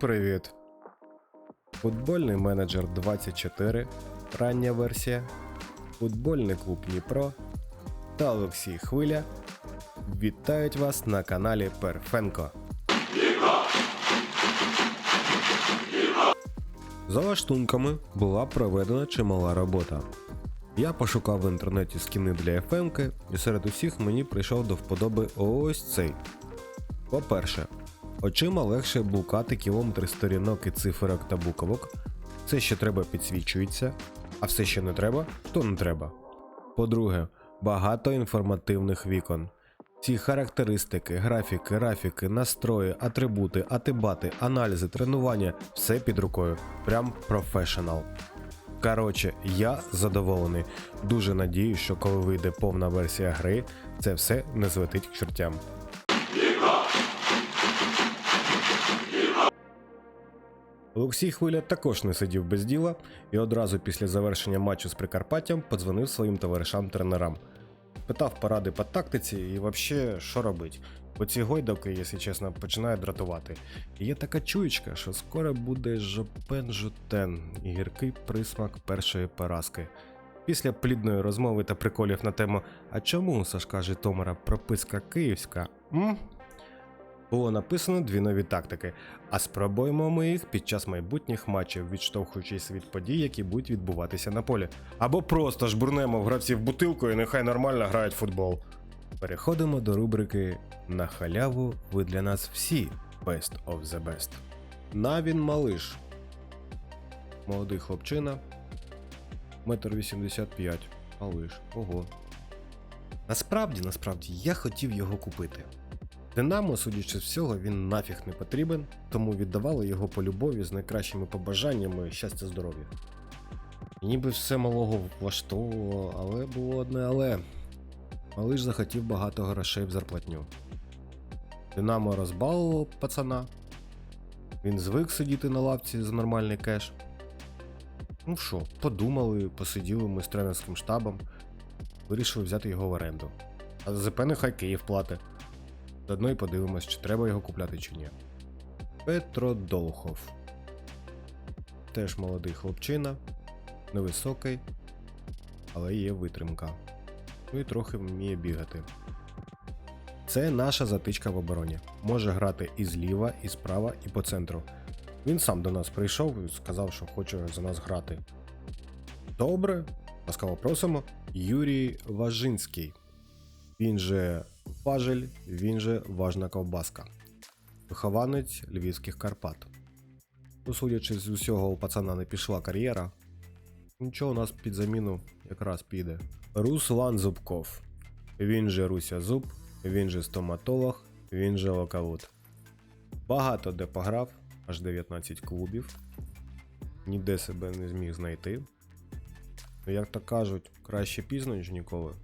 Привіт! Футбольний менеджер 24, рання версія, футбольний клуб Дніпро та Олексій Хвиля вітають вас на каналі Перфенко. За лаштунками була проведена чимала робота. Я пошукав в інтернеті скіни для ФМки, і серед усіх мені прийшов до вподоби ось цей. По-перше, очима легше блукати кілометри сторінок і циферок та буквок. Все, що треба, підсвічується, а все, що не треба, то не треба. По-друге, багато інформативних вікон. Ці характеристики, графіки, графіки, настрої, атрибути, атибати, аналізи, тренування все під рукою. Прям професіонал. Коротше, я задоволений. Дуже надіюсь, що коли вийде повна версія гри, це все не злетить к чертям. Олексій Хвиля також не сидів без діла і одразу після завершення матчу з Прикарпаттям подзвонив своїм товаришам-тренерам. Питав поради по тактиці і взагалі, що робить. Бо ці гойдавки, якщо чесно, починають дратувати. І є така чуєчка, що скоро буде жопен жутен і гіркий присмак першої поразки. Після плідної розмови та приколів на тему А чому Сашка Житомира прописка київська? М? Було написано дві нові тактики, а спробуємо ми їх під час майбутніх матчів, відштовхуючись від подій, які будуть відбуватися на полі. Або просто жбурнемо в гравців бутилку і нехай нормально грають в футбол. Переходимо до рубрики На халяву ви для нас всі Best of the Best. Навін Малиш. Молодий хлопчина. Метр 85. Малиш. Ого. Насправді, насправді, я хотів його купити. Динамо, судячи з всього, він нафіг не потрібен, тому віддавали його по любові з найкращими побажаннями щастя здоров'я. Ніби все малого влаштовувало, але було одне але. Малиш захотів багато грошей в зарплатню. Динамо розбалувало пацана. Він звик сидіти на лавці за нормальний кеш. Ну що, подумали, посиділи ми з тренерським штабом, вирішили взяти його в оренду. А ЗП нехай Київ платить. Заодно й подивимось, чи треба його купляти чи ні. Петро Долхов. Теж молодий хлопчина, невисокий, але є витримка. Ну і трохи вміє бігати. Це наша затичка в обороні. Може грати і зліва, і справа, і по центру. Він сам до нас прийшов і сказав, що хоче за нас грати. Добре, ласкаво просимо. Юрій Важинський. Він же Важель, він же важна ковбаска. Вихованець львівських Карпат. Ну, судячи з усього, у пацана не пішла кар'єра. Нічого у нас під заміну якраз піде. Руслан Зубков. Він же Руся Зуб, він же стоматолог, він же локаут. Багато де пограв, аж 19 клубів. Ніде себе не зміг знайти. Ну, Як то кажуть, краще пізно, ніж ніколи.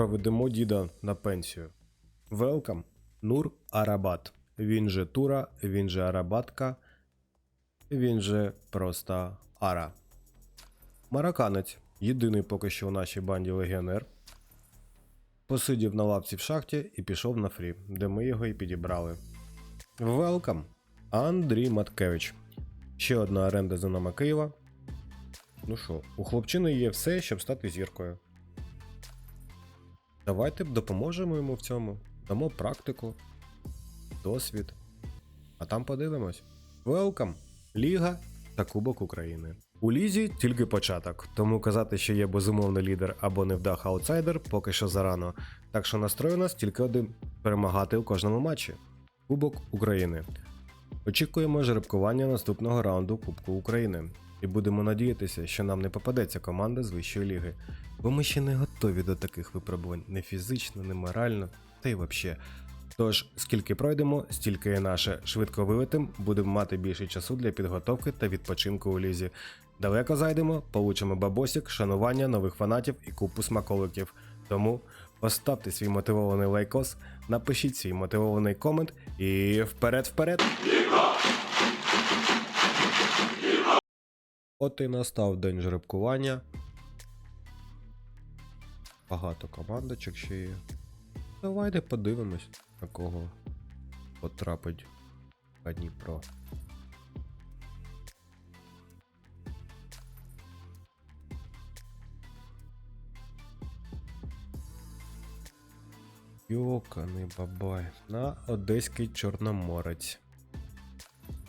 Проведемо діда на пенсію. Велкам Нур Арабат. Він же Тура, він же Арабатка, він же просто Ара. Марокканець. Єдиний поки що у нашій банді легіонер. Посидів на лавці в шахті і пішов на фрі, де ми його і підібрали. Велкам Андрій Маткевич. Ще одна оренда за нами Києва. Ну що, у хлопчини є все, щоб стати зіркою. Давайте допоможемо йому в цьому. Дамо практику, досвід. А там подивимось. Велкам! Ліга та Кубок України. У лізі тільки початок, тому казати, що є безумовний лідер або невдах аутсайдер, поки що зарано. Так що настрой у нас тільки один перемагати у кожному матчі. Кубок України. Очікуємо жеребкування наступного раунду Кубку України. І будемо надіятися, що нам не попадеться команда з вищої ліги, бо ми ще не готові до таких випробувань не фізично, не морально, та й взагалі. Тож, скільки пройдемо, стільки і наше швидко вилетим, будемо мати більше часу для підготовки та відпочинку у лізі. Далеко зайдемо, получимо бабосік, шанування нових фанатів і купу смаколиків. Тому поставте свій мотивований лайкос, напишіть свій мотивований комент і вперед-вперед! От і настав день жеребкування. Багато командочок ще є. Давайте подивимось, на кого потрапить Дніпро. Йоканий бабай. На Одеський Чорноморець.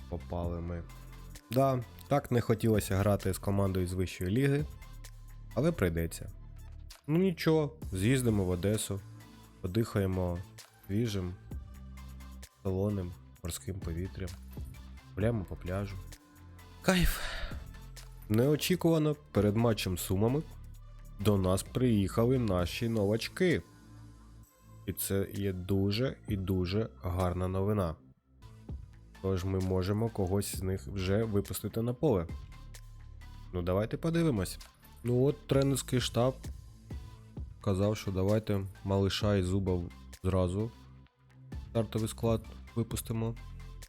Попали ми. Да, так не хотілося грати з командою з вищої ліги, але прийдеться. Ну нічого, з'їздимо в Одесу, подихаємо свіжим, солоним морським повітрям, гуляємо по пляжу. Кайф! Неочікувано перед матчем Сумами до нас приїхали наші новачки. І це є дуже і дуже гарна новина. Тож ми можемо когось з них вже випустити на поле. Ну, давайте подивимось. Ну от тренерський штаб казав, що давайте малиша і зуба зразу стартовий склад випустимо.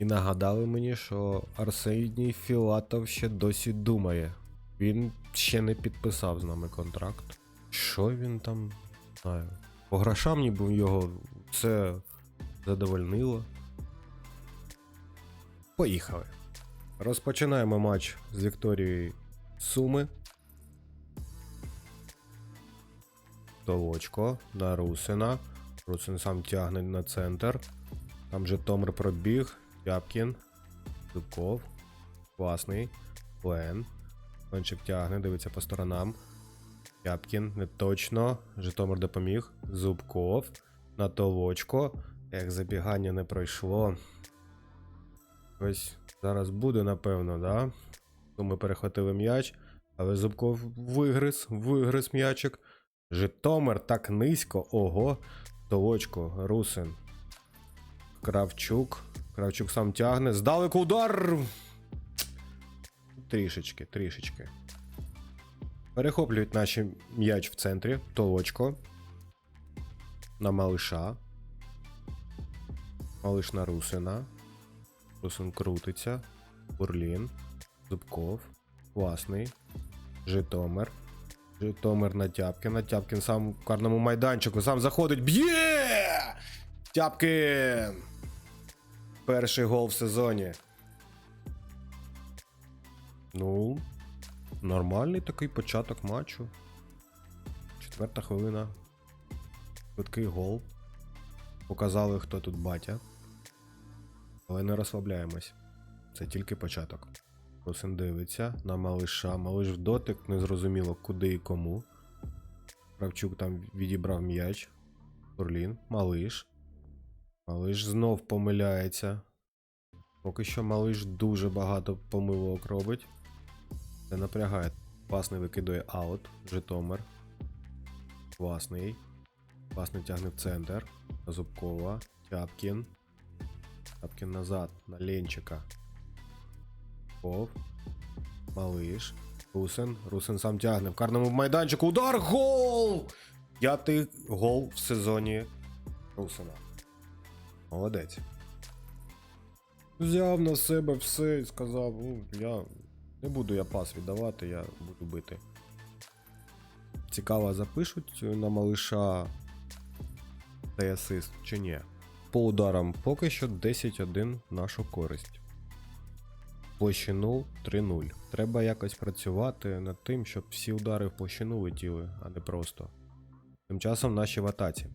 І нагадали мені, що Арсеній Філатов ще досі думає. Він ще не підписав з нами контракт. Що він там не знаю. По грошам ніби його це задовольнило. Поїхали. Розпочинаємо матч з Вікторією Суми. Толочко на Русина. Русин сам тягне на центр. Там же Томр пробіг. Тяпкін. Зубков. Класний. Лен. Ленчик тягне, дивиться по сторонам. Тяпкін, не точно. Житомир допоміг. Зубков. На толочко. Як забігання не пройшло. Ось зараз буде, напевно, да? То ми перехватили м'яч, але Зубков вигриз, вигриз м'ячик. Житомир так низько. Ого. Толочко, Русин. Кравчук. Кравчук сам тягне. Здалеку удар. Трішечки, трішечки. Перехоплюють наші м'яч в центрі. Толочко. На малиша. Малиш на Русина. Русин крутиться. Бурлін. Зубков. Класний. Житомир. Житомир на Тяпкіна. Тяпкін сам в карному майданчику. Сам заходить. Б'є! Тяпкін! Перший гол в сезоні. Ну, нормальний такий початок матчу. Четверта хвилина. Швидкий гол. Показали, хто тут батя. Але не розслабляємось. Це тільки початок. Русин дивиться на малиша. Малиш в дотик, незрозуміло куди і кому. Кравчук там відібрав м'яч. Турлін, малиш. Малиш знов помиляється. Поки що малиш дуже багато помилок робить. Це напрягає. Пасний викидує аут. Житомир. Класний. Класний тягне в центр. Зубкова. Тяпкін. Тяпкін назад. На Ленчика. Ков. Малиш. Русин. Русин сам тягне. В карному майданчику. Удар! Гол! П'ятий гол в сезоні Русина. Молодець. Взяв на себе все і сказав, я не буду я пас віддавати, я буду бити. Цікаво, запишуть на малиша цей асист чи ні. По ударам поки що 10-1 нашу користь. Площину 3-0. Треба якось працювати над тим, щоб всі удари в площину летіли, а не просто. Тим часом наші в атаці.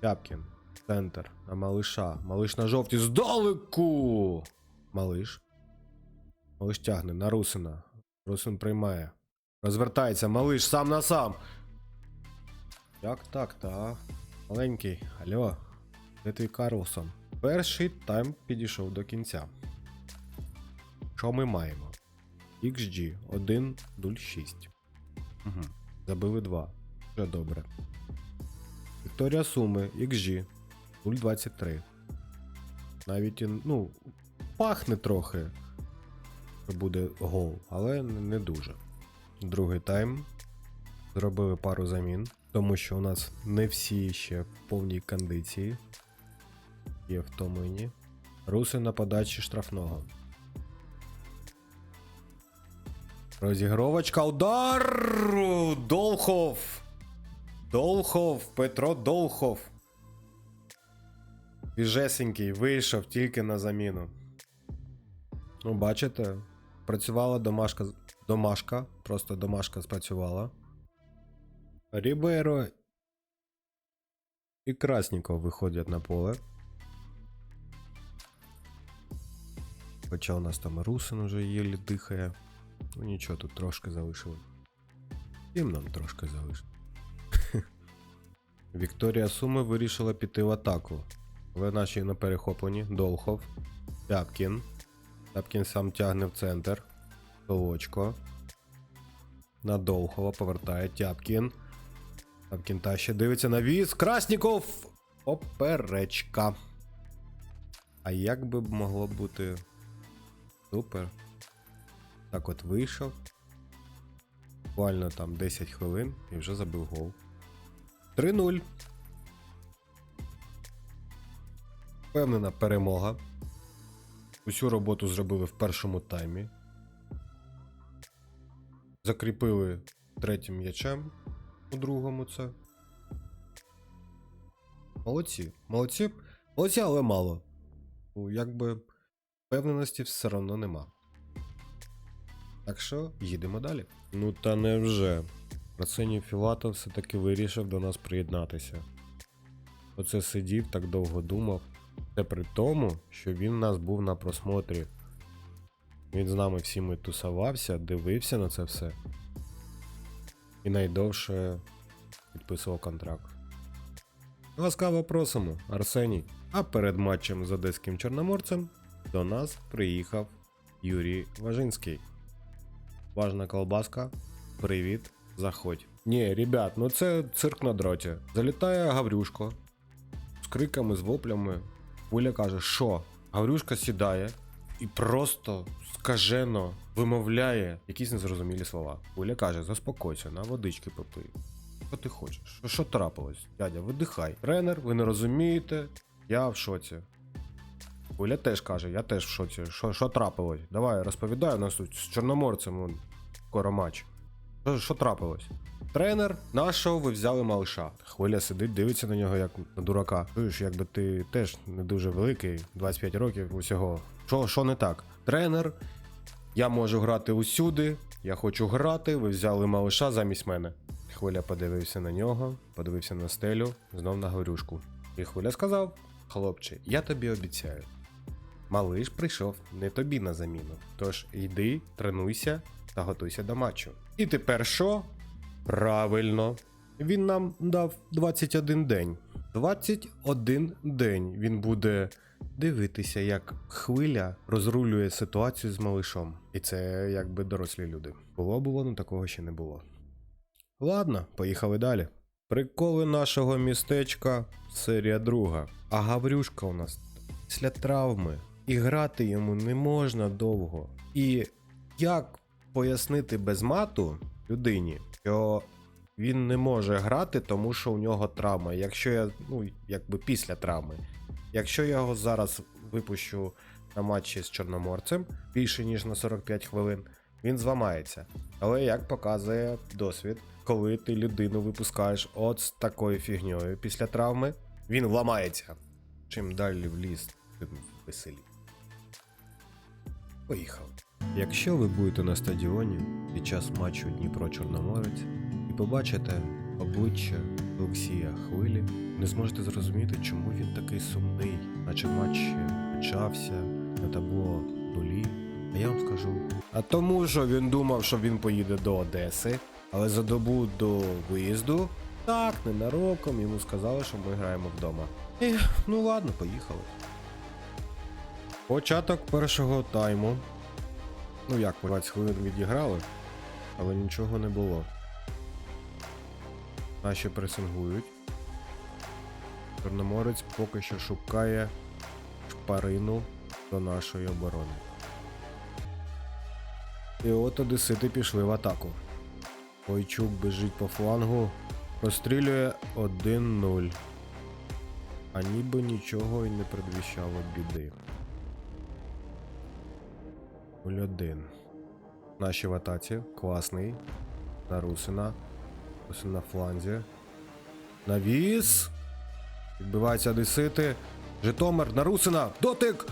Тяпкін. Центр. На малиша. Малиш на жовті. Здалеку! Малиш. Малиш тягне на Русина. Русин приймає. Розвертається. Малиш сам на сам. Як так, та? Маленький. Алло. Де твій Карлсон? Перший тайм підійшов до кінця. Що ми маємо? XG 1.06. Угу. Забили 2. Вже добре. Вікторія Суми XG 0.23. Навіть, ну, пахне трохи, що буде гол, але не дуже. Другий тайм. Зробили пару замін, тому що у нас не всі ще в повній кондиції. Є втомлені. Руси на подачі штрафного. Розігровочка, удар! Долхов! Долхов, Петро Долхов. Біжесенький вийшов тільки на заміну. Ну, бачите, працювала домашка. Домашка, просто домашка спрацювала. Ріберо і Красніков виходять на поле. Хоча у нас там Русин уже єлі дихає. Ну нічого, тут трошки залишили. Їм нам трошки залишили. Вікторія Суми вирішила піти в атаку. Але наші на перехопленні Долхов, Тяпкін. Тяпкін сам тягне в центр. Толочко. На Долхова повертає Тяпкін. Тяпкін та ще дивиться на віз. Красніков! Поперечка. А як би могло бути супер? Так от вийшов. Буквально там 10 хвилин і вже забив гол. 3-0. Впевнена перемога. Усю роботу зробили в першому таймі. Закріпили третім м'ячем у другому це. Молодці. Молодці. Молодці, але мало. Ну, якби впевненості все одно нема. Так що їдемо далі. Ну та невже. Арсеній Філатов все-таки вирішив до нас приєднатися. Оце сидів, так довго думав. Це при тому, що він у нас був на просмотрі. Він з нами всіми тусувався, дивився на це все. І найдовше підписував контракт. Ласкаво просимо, Арсеній. А перед матчем з одеським чорноморцем до нас приїхав Юрій Важинський. Важна колбаска. Привіт, заходь. Ні, ребят, ну це цирк на дроті. Залітає Гаврюшко з криками, з воплями. Оля каже, що? Гаврюшка сідає і просто скажено вимовляє якісь незрозумілі слова. Оля каже, заспокойся, на водички попий. Що ти хочеш? Що, що трапилось? Дядя, видихай. Тренер, ви не розумієте, я в шоці. Оля теж каже, я теж в шоці. Що, що трапилось? Давай, розповідай, у нас тут з Чорноморцем матч. Що, трапилось? Тренер, нашого ви взяли малиша. Хвиля сидить, дивиться на нього як на дурака. Чуєш, якби ти теж не дуже великий, 25 років усього. Що, що не так? Тренер, я можу грати усюди, я хочу грати, ви взяли малиша замість мене. Хвиля подивився на нього, подивився на стелю, знов на горюшку. І хвиля сказав: Хлопче, я тобі обіцяю. Малиш прийшов не тобі на заміну. Тож йди, тренуйся та готуйся до матчу. І тепер що? Правильно. Він нам дав 21 день. 21 день він буде дивитися, як хвиля розрулює ситуацію з малишом. І це якби дорослі люди. Було було, ну такого ще не було. Ладно, поїхали далі. Приколи нашого містечка, серія друга. А Гаврюшка у нас після травми. І грати йому не можна довго. І як пояснити без мату людині, що він не може грати, тому що у нього травма. Якщо я, ну, якби після травми. Якщо я його зараз випущу на матчі з Чорноморцем більше ніж на 45 хвилин, він зламається. Але як показує досвід, коли ти людину випускаєш от з такою фігньою після травми, він ламається. Чим далі в ліс, тим веселі. Поїхав. Якщо ви будете на стадіоні під час матчу Дніпро-Чорноморець і побачите обличчя Олексія Хвилі, не зможете зрозуміти, чому він такий сумний, наче матч почався, на табло нулі. А я вам скажу. А тому, що він думав, що він поїде до Одеси, але за добу до виїзду, так, ненароком йому сказали, що ми граємо вдома. І, ну ладно, поїхали. Початок першого тайму. Ну як, 20 хвилин відіграли, але нічого не було. Наші пресингують. Чорноморець поки що шукає шпарину до нашої оборони. І от одесити пішли в атаку. Ойчук біжить по флангу, розстрілює 1-0. А ніби нічого й не предвіщало біди. 0-1. Наші в атаці. Класний. На Русина. Русин на фланзі. Навіс. Відбиваються Одесити. Житомир на Русина. Дотик!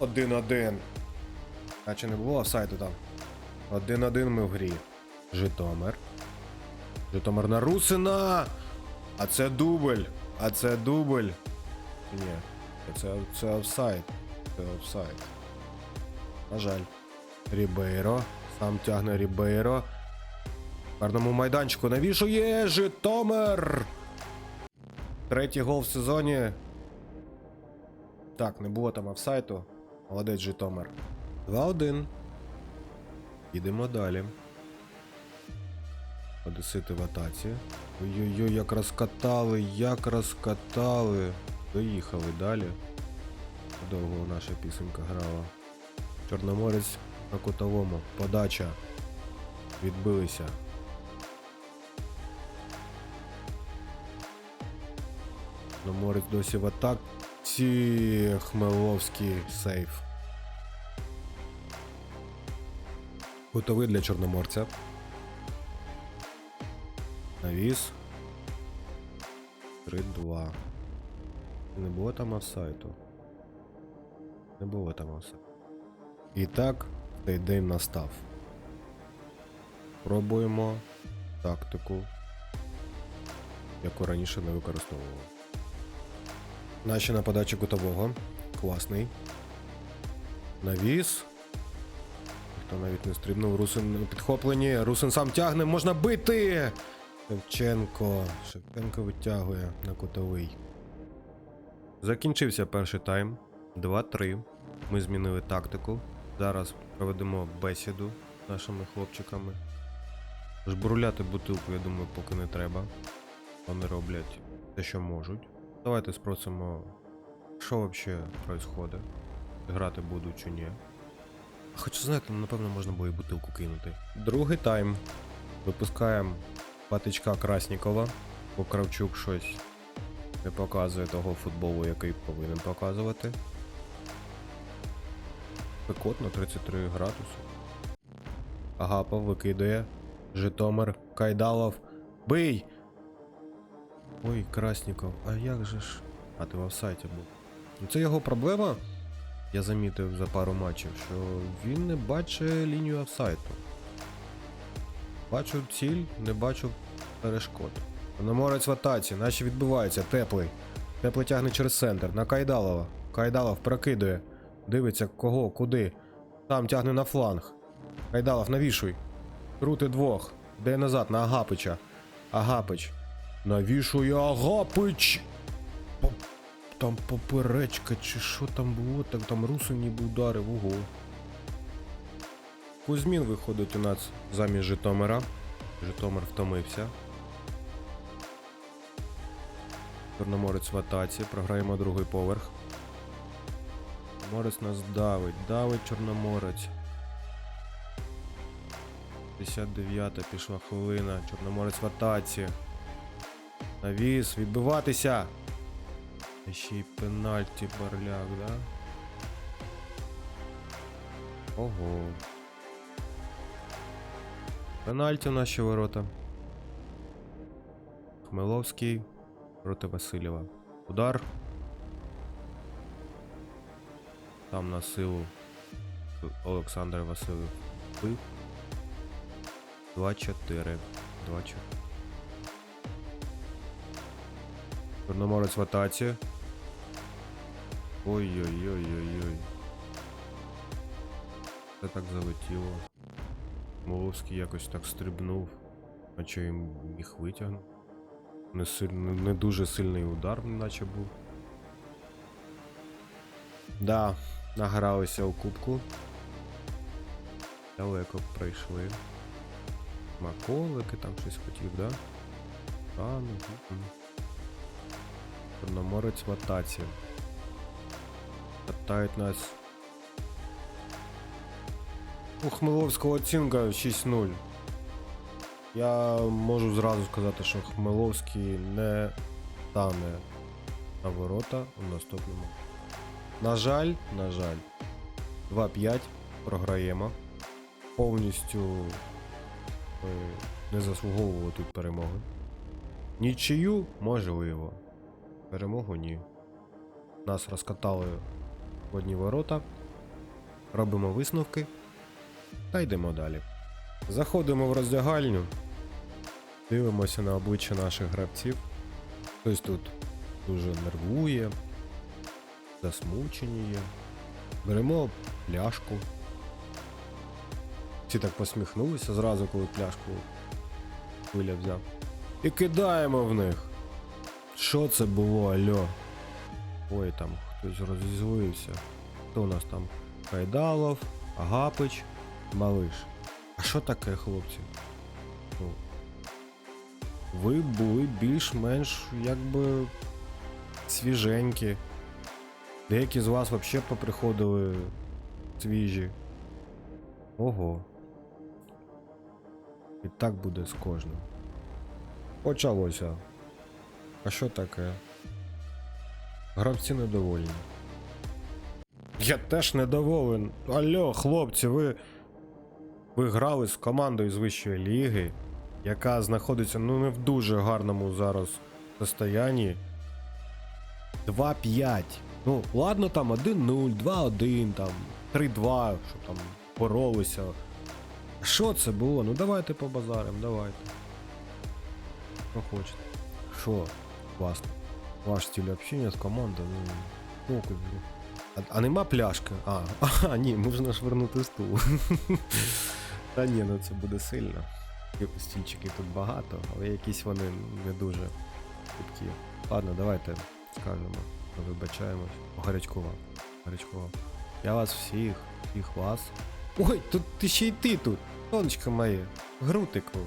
1-1. Наче не було офсайду там. Один-один ми в грі. Житомир. Житомир на Русина! А це дубль! А це дубль! Ні, це, це офсайд. Це офсайд. На жаль. Рібейро. Сам тягне Рібейро. Гарному майданчику навішує Житомир! Третій гол в сезоні. Так, не було там офсайту. Молодець Житомир. 2-1. Їдемо далі. Одесити в атаці. Ой-ой-ой, як розкатали, як розкатали. Доїхали далі. Довго наша пісенька грала. Чорноморець на кутовому. Подача. Відбилися. Чорноморець досі в атаці. Хмеловський сейф. Готовий для чорноморця. Навіс. 3-2. Не було там офсайту. Не було там офсайту. І так, цей день настав. Пробуємо тактику, яку раніше не використовували. Наші на подачі кутового. Класний. Навіс. Хто навіть не стрибнув, Русин на підхопленні. Русин сам тягне, можна бити! Шевченко. Шевченко витягує на кутовий. Закінчився перший тайм. 2-3. Ми змінили тактику. Зараз проведемо бесіду з нашими хлопчиками. Жбурляти бутилку, я думаю, поки не треба. Вони роблять те, що можуть. Давайте спросимо, що взагалі відбувається. Грати будуть чи ні. Хоча знаєте, напевно, можна було і бутилку кинути. Другий тайм. Випускаємо патичка Краснікова, бо Кравчук щось не показує того футболу, який повинен показувати. Пекотно 33 градуси. Агапов викидає. Житомир, Кайдалов. Бий! Ой, Красніков, а як же ж. А ти в офсайті був. Ну, Це його проблема. Я замітив за пару матчів, що він не бачить лінію офсайту. Бачу ціль, не бачу перешкод. Чорноморець в атаці, наче відбивається, теплий. Теплий тягне через центр. На Кайдалова. Кайдалов прокидує. Дивиться кого, куди. Там тягне на фланг. Кайдалов, навішуй. Крути двох. Де назад, на Агапича. Агапич. Навішує Агапич! Там поперечка, чи що там було, так там Русин ніби ударив, ого. Кузьмін виходить у нас замість Житомира. Житомир втомився. Чорноморець в атаці, програємо другий поверх. Чорноморець нас давить, давить Чорноморець. 59-та пішла хвилина. Чорноморець в атаці. Навіс, відбиватися. Ще й пенальті барляк, да? Ого. Пенальті в наші ворота. Хмеловський проти Васильєва. Удар. Там на силу Олександр Васильєв бив. 2-4. 2-4. Чорноморець в атаці. Ой-ой-ой-ой-ой. Це так залетіло. Моловський якось так стрибнув. А чи їм міг витягнути? Не, сильно, не дуже сильний удар, наче був. Да, награлися у кубку. Далеко пройшли. Маколики там щось хотів, да? А, ну. Чорноморець в атаці. Катають нас. У Хмеловського оцінка 6-0. Я можу зразу сказати, що Хмеловський не стане на ворота у наступному. На жаль, на жаль, 2-5 програємо. Повністю ми не заслуговували тут перемоги. Нічию можливо. Перемогу ні. Нас розкатали в одні ворота. робимо висновки та йдемо далі. Заходимо в роздягальню, дивимося на обличчя наших гравців. Хтось тут дуже нервує, засмучені є. Беремо пляшку. Всі так посміхнулися зразу, коли пляшку Хвиля взяв. І кидаємо в них. Що це було, альо? Ой, там хтось розізлився. Хто у нас там? Кайдалов, Агапич, Малиш. А що таке, хлопці? Ну, ви були більш-менш якби свіженькі. Деякі з вас взагалі поприходили свіжі. Ого. І так буде з кожним. Почалося. А що таке? Гравці недовольні. Я теж недоволен. Алло, хлопці, ви. Ви грали з командою з вищої ліги, яка знаходиться ну не в дуже гарному зараз состоянні. 2-5. Ну, ладно, там 1-0, 2-1, там 3-2, що там боролися. Що це було? Ну давайте по давайте. Що хочете. Що? Класно. Ваш стиль общения з командою, ну, фокус. А, а нема пляшки? А, а, ні, можна ж вернути стул. Та ні, ну це буде сильно. І Стільчиків тут багато, але якісь вони не дуже. Ладно, давайте скажемо. Вибачаємось. Гарячкова. Гарячкова. Я вас всіх, всіх вас. Ой, тут ти ще й ти тут. Сонечко моє, грутику.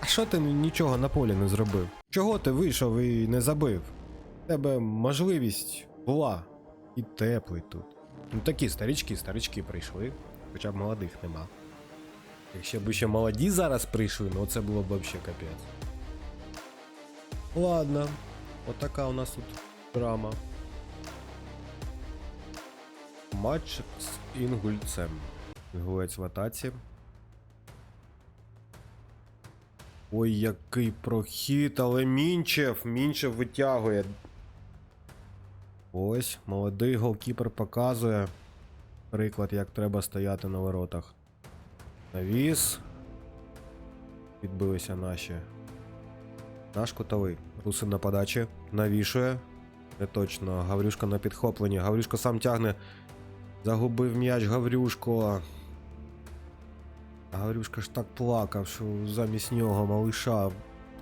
А що ти нічого на полі не зробив? Чого ти вийшов і не забив? У тебе можливість була. І теплий тут. Ну такі старички, старички прийшли, хоча б молодих нема. Якщо б ще молоді зараз прийшли, ну це було б вообще капець. Ладно, отака у нас тут драма. Матч з Інгульцем. Інгулець в атаці. Ой, який прохід, але Мінчев! Мінчев витягує. Ось, молодий голкіпер показує приклад, як треба стояти на воротах. Навіс. Відбилися наші. Наш кутовий. Русин на подачі. Навішує. Не точно. Гаврюшка на підхопленні. Гаврюшка сам тягне. Загубив м'яч Гаврюшко. Гаврюшка ж так плакав, що замість нього малиша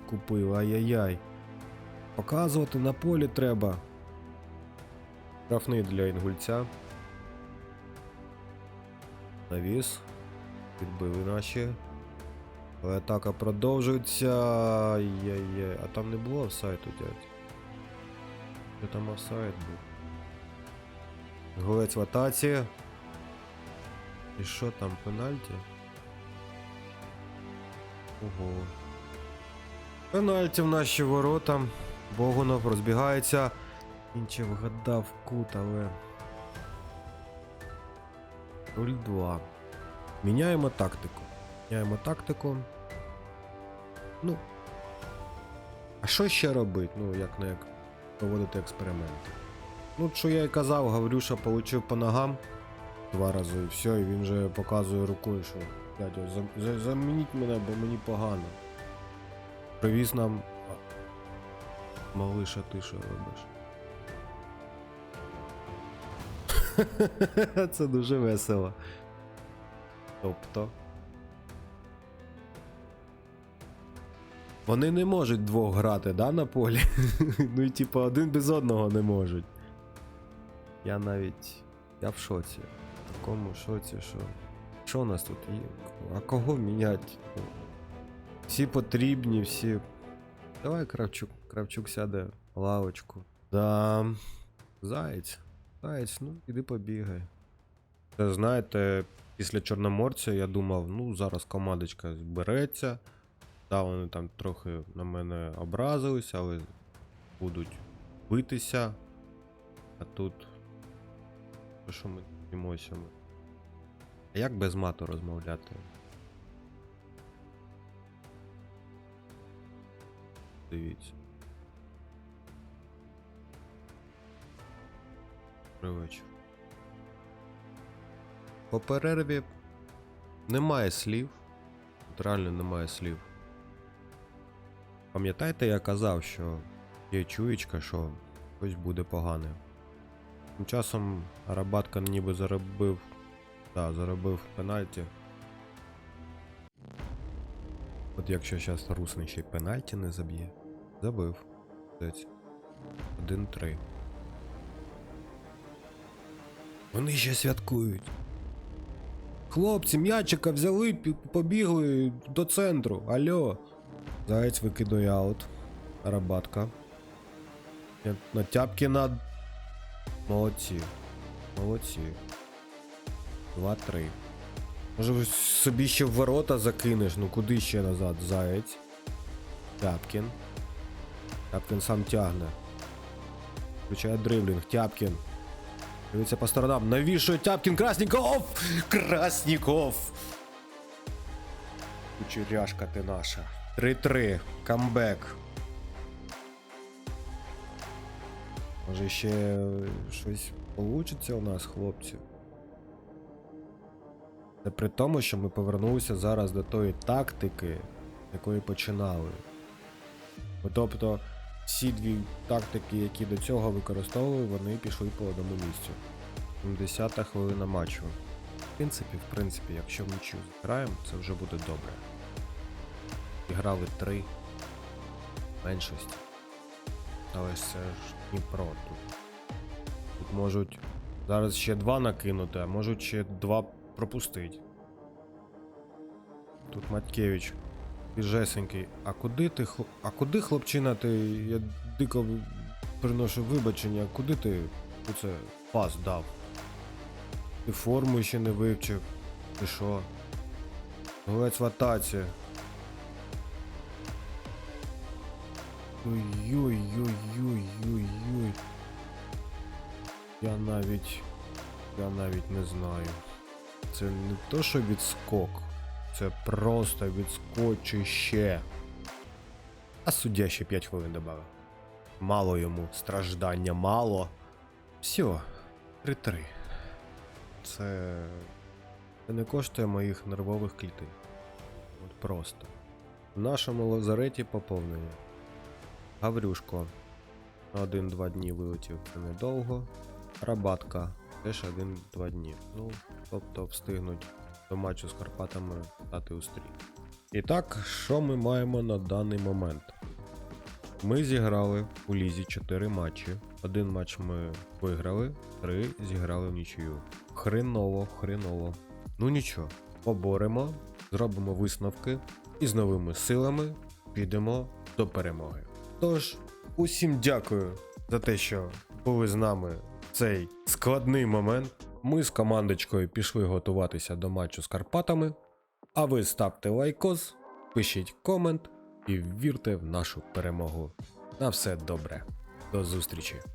купив. Ай-яй-яй. Показувати на полі треба. Штрафний для інгульця. Навіс. Підбили наші. Але атака продовжується. Ай-яй-яй. А там не було офсайду, дядь. Що там офсайд був? Голець в атаці. І що там, пенальті? Ого. Пенальті в наші ворота. Богунов розбігається. Інче вгадав кут, але. 0-2. Міняємо тактику. Міняємо тактику. Ну. А що ще робити? Ну, як не як проводити експерименти. Ну, що я і казав, Гаврюша получив по ногам два рази і все, і він вже показує рукою, що дядя, зам- замініть мене, бо мені погано. Привіз нам. Малиша, ти що робиш? Це дуже весело. Тобто. Вони не можуть двох грати, да, на полі? ну і типу один без одного не можуть. Я навіть. Я в шоці. В такому шоці, що. Що у нас тут є? А кого міняти? Ну, Всі потрібні, всі. Давай Кравчук. Кравчук сяде в лавочку. Да. Заєць. Заєць, ну, іди побігай. Це, знаєте, після Чорноморця я думав, ну зараз командочка збереться. Да, вони там трохи на мене образились, але будуть битися. А тут. Про що ми емоціями? А як без мату розмовляти? Дивіться. Добрий вечір. По перерві немає слів. От реально немає слів. Пам'ятаєте, я казав, що є чуєчка, що щось буде погане. Тим часом Арабатка ніби заробив. Да, заробив пенальті. От якщо зараз Русний ще й пенальті не заб'є. Забив. 1-3. Вони ще святкують. Хлопці, м'ячика взяли, побігли до центру. Алло. Заєць викидує аут. Арабатка. Я- На. Молодці. Молодці. 2-3. Може собі ще ворота закинеш, ну куди ще назад, заєць. Тяпкін. Тяпкін сам тягне. Включає дриблінг. Тяпкін. Дивиться по сторонам. Навішує Тяпкін Красніков! Красніков! Кучеряшка ти наша. 3-3. Камбек. Може ще щось получиться у нас, хлопці. Це при тому, що ми повернулися зараз до тої тактики, якої починали. Тобто, всі дві тактики, які до цього використовували, вони пішли по одному місцю. 70-та хвилина матчу. В принципі, в принципі, якщо ми нічю зіграємо, це вже буде добре. Зіграли три меншості. Але це ж Дніпро тут. Тут можуть зараз ще два накинути, а можуть ще два пропустити. Тут Маткевич. Біжесенький. А куди ти А куди хлопчина ти. Я дико приношу вибачення, куди ти оце пас дав? Ти форму ще не вивчив. Ти що? Гулець в атаці. Ой-ой-ой-ой-ой-ой. Я навіть. Я навіть не знаю. Це не то, що відскок. Це просто відскочище. А суддя ще 5 хвилин додав. Мало йому страждання, мало. Все, 3-3. Це. Це не коштує моїх нервових клітин. От просто. В нашому лазареті поповнення. Гаврюшко. На 1-2 дні вилетів це недовго. Рабатка теж 1-2 дні. Ну, тобто встигнуть до матчу з Карпатами стати у стрій. І так, що ми маємо на даний момент? Ми зіграли у лізі 4 матчі. Один матч ми виграли, 3 зіграли в нічию. Хреново, хреново. Ну нічого, поборемо, зробимо висновки і з новими силами підемо до перемоги. Тож, усім дякую за те, що були з нами в цей складний момент. Ми з командочкою пішли готуватися до матчу з Карпатами. А ви ставте лайкос, пишіть комент і вірте в нашу перемогу. На все добре. До зустрічі!